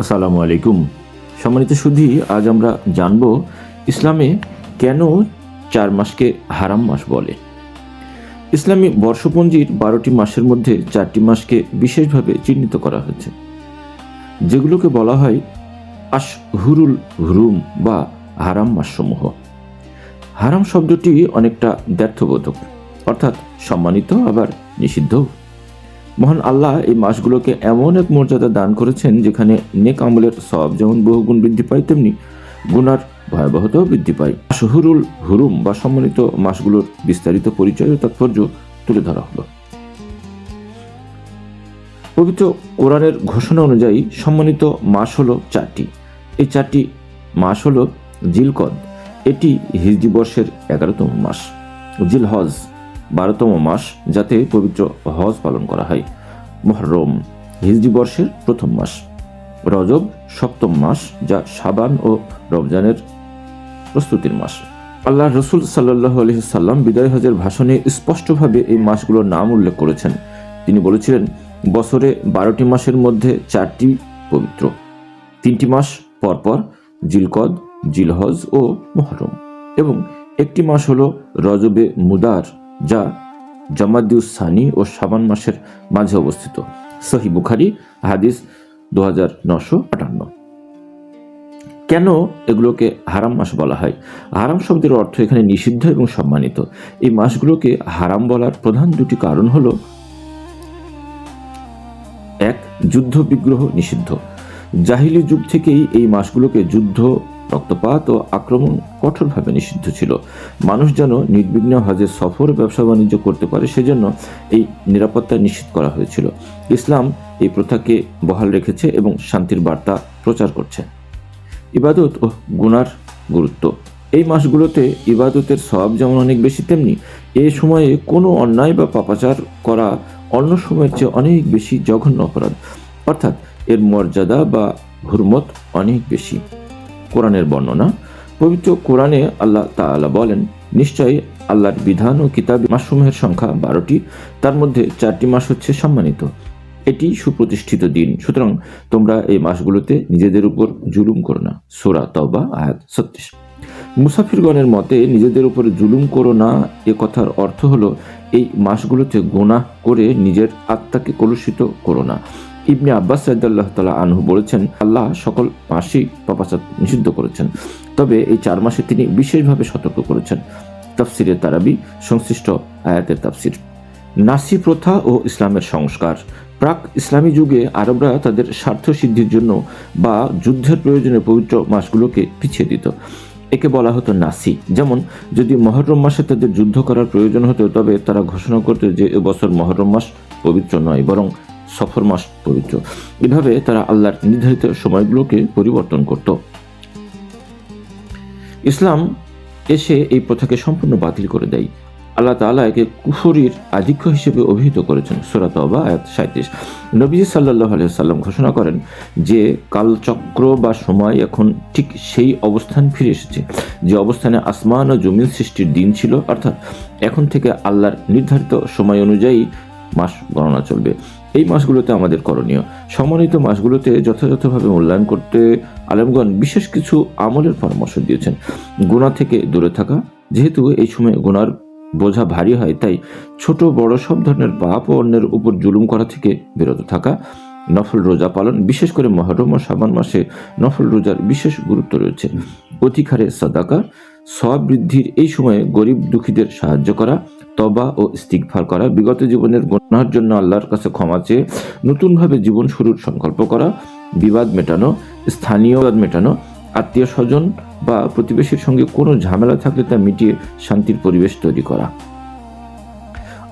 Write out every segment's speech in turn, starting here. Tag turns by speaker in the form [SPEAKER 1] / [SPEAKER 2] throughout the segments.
[SPEAKER 1] আসসালামু আলাইকুম। সম্মানিত সুধী, আজ আমরা জানব ইসলামে কেন চার মাসকে হারাম মাস বলে। ইসলামী বর্ষপঞ্জির বারোটি মাসের মধ্যে চারটি মাসকে বিশেষভাবে চিহ্নিত করা হয়েছে, যেগুলোকে বলা হয় আশহুরুল হুরুম বা হারাম মাসসমূহ। হারাম শব্দটি অনেকটা ব্যর্থবোধক, অর্থাৎ সম্মানিত আবার নিষিদ্ধও। মহান আল্লাহ এই মাসগুলোকে এমন এক মর্যাদা দান করেছেন যেখানে নেক আমলের সব যেমন বহুগুণ বৃদ্ধি পায়, তেমনি গুনার ভয়াবহতাও বৃদ্ধি পায়। শহুরুল হুরুম বা সম্মানিত মাসগুলোর বিস্তারিত পরিচয় ও তাৎপর্য তুলে ধরা হলো। পবিত্র কোরআনের ঘোষণা অনুযায়ী সম্মানিত মাস হলো চারটি। এই চারটি মাস হলো জিলকদ। এটি হিজরি বর্ষের এগারোতম মাস। জিল হজ বারোতম মাস যাতে পবিত্র হজ পালন করা হয়। মহরম হিজরি বর্ষের প্রথম মাস। রজব সপ্তম মাস যা সাবান ও রমজানের প্রস্তুতির মাস। আল্লাহ রসুল সাল্লাহ আলহিসাল্লাম বিদায় হজের ভাষণে স্পষ্টভাবে এই মাসগুলোর নাম উল্লেখ করেছেন। তিনি বলেছিলেন, বছরে বারোটি মাসের মধ্যে চারটি পবিত্র। তিনটি মাস পরপর জিলকদ, জিলহজ ও মহরম। এবং একটি মাস হলো রজবে মুদার। যা জামাদিউস সানি ও সাবান মাসের মাঝে অবস্থিত। সহি বুখারি, হাদিস দু হাজার নশো আটান্ন। কেন এগুলোকে হারাম মাস বলা হয়? হারাম শব্দের অর্থ এখানে নিষিদ্ধ এবং সম্মানিত। এই মাসগুলোকে হারাম বলার প্রধান দুটি কারণ হলো, এক, যুদ্ধ বিগ্রহ নিষিদ্ধ। জাহিলি যুগ থেকেই এই মাসগুলোকে যুদ্ধ রক্তপাত ও আক্রমণ কঠোরভাবে নিষিদ্ধ ছিল। মানুষ যেন নির্বিঘ্ন হজের সফর, ব্যবসা বাণিজ্য করতে পারে, সেজন্য এই নিরাপত্তা নিশ্চিত করা হয়েছিল। ইসলাম এই প্রথাকে বহাল রেখেছে এবং শান্তির বার্তা প্রচার করছে। ইবাদত ও গুনার গুরুত্ব। এই মাসগুলোতে ইবাদতের সব যেমন অনেক বেশি, তেমনি এ সময়ে কোনো অন্যায় বা পাপাচার করা অন্য সময়ের চেয়ে অনেক বেশি জঘন্য অপরাধ। অর্থাৎ এর মর্যাদা বা হুরমত অনেক বেশি। কোরআনের বর্ণনা। পবিত্র কোরআনে আল্লাহ তাআলা বলেন, নিশ্চয়ই আল্লাহর বিধান ও কিতাব মাসসমূহের সংখ্যা বারোটি, তার মধ্যে চারটি মাস হচ্ছে সম্মানিত। এটি সুপ্রতিষ্ঠিত দিন, সুতরাং তোমরা এই মাসগুলোতে নিজেদের উপর জুলুম করো না। সোরা তবা আয়াত ছত্রিশ। মুসাফিরগণের মতে, নিজেদের উপর জুলুম করো না, এ কথার অর্থ হলো, এই মাসগুলোতে গোনা করে নিজের আত্মাকে কলুষিত করো না। ইবনে আব্বাস সাইদাল্লাহ তালা আনহু বলেছেন, আল্লাহ সকল মাসেই পাপাচার নিষিদ্ধ করেছেন। তবে এই চার মাসে তিনি বিশেষভাবে সতর্ক করেছেন। তাফসিরে তারাবি, সংশ্লিষ্ট আয়াতের তাফসির। নাসি প্রথা ও ইসলামের সংস্কার। প্রাক ইসলামী যুগে আরবরা তাদের স্বার্থ সিদ্ধির জন্য বা যুদ্ধের প্রয়োজনে পবিত্র মাসগুলোকে পিছিয়ে দিত। একে বলা হতো নাসি। যেমন, যদি মহরম মাসে তাদের যুদ্ধ করার প্রয়োজন হতো, তবে তারা ঘোষণা করতো যে এবছর মহরম মাস পবিত্র নয়, বরং সফর মাস পবিত্র। এভাবে তারা আল্লাহর নির্ধারিত সময়গুলোকে পরিবর্তন করত। ইসলাম এসে এই প্রথাকে সম্পূর্ণ বাতিল করে দেয়। আল্লাহ তালা একে কুফরির আধিক্য হিসেবে অভিহিত করেছেন। সুরাত আয়াত সাঁত্রিশ নবীজি সাল্লাহ সাল্লাম ঘোষণা করেন যে, কালচক্র বা সময় এখন ঠিক সেই অবস্থান ফিরে এসেছে, যে অবস্থানে আসমান ও জমিন সৃষ্টির দিন ছিল। অর্থাৎ এখন থেকে আল্লাহর নির্ধারিত সময় অনুযায়ী মাস গণনা চলবে। এই মাসগুলোতে আমাদের করণীয়। সম্মানিত মাসগুলোতে যথাযথভাবে মূল্যায়ন করতে আলেমগণ বিশেষ কিছু আমলের পরামর্শ দিয়েছেন। গুণা থেকে দূরে থাকা, যেহেতু এই সময় গুনার বোঝা ভারী হয়, তাই ছোট, বড় সব ধরনের পাপ ও অন্যের উপর জুলুম করা থেকে বিরত থাকা, নফল রোজা পালন, বিশেষ করে মহরম ও সাবান মাসে নফল রোজার বিশেষ গুরুত্ব রয়েছে। অধিক হারে সাদাকা সব বৃদ্ধির এই সময়ে গরিব দুঃখীদের সাহায্য করা তবা ও ইস্তিকফার করা, বিগত জীবনের গুণার জন্য আল্লাহর কাছে ক্ষমা চেয়ে নতুনভাবে জীবন শুরুর সংকল্প করা, বিবাদ মেটানো, স্থানীয় বিবাদ মেটানো, আত্মীয় স্বজন বা প্রতিবেশীর সঙ্গে কোনো ঝামেলা থাকলে তা মিটিয়ে শান্তির পরিবেশ তৈরি করা।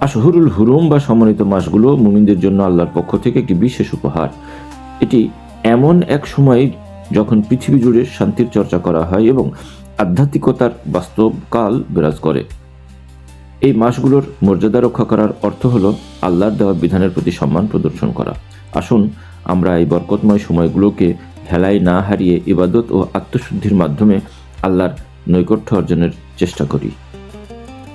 [SPEAKER 1] আশহরুল হুরুম বা সমন্বিত মাসগুলো মুমিনদের জন্য আল্লাহর পক্ষ থেকে একটি বিশেষ উপহার। এটি এমন এক সময় যখন পৃথিবী জুড়ে শান্তির চর্চা করা হয় এবং আধ্যাত্মিকতার বাস্তবকাল বিরাজ করে। এই মাসগুলোর মর্যাদা রক্ষা করার অর্থ হলো আল্লাহর দেওয়া বিধানের প্রতি সম্মান প্রদর্শন করা। আসুন, আমরা এই বরকতময় সময়গুলোকে হেলায় না হারিয়ে ইবাদত ও আত্মশুদ্ধির মাধ্যমে আল্লাহর নৈকট্য অর্জনের চেষ্টা করি।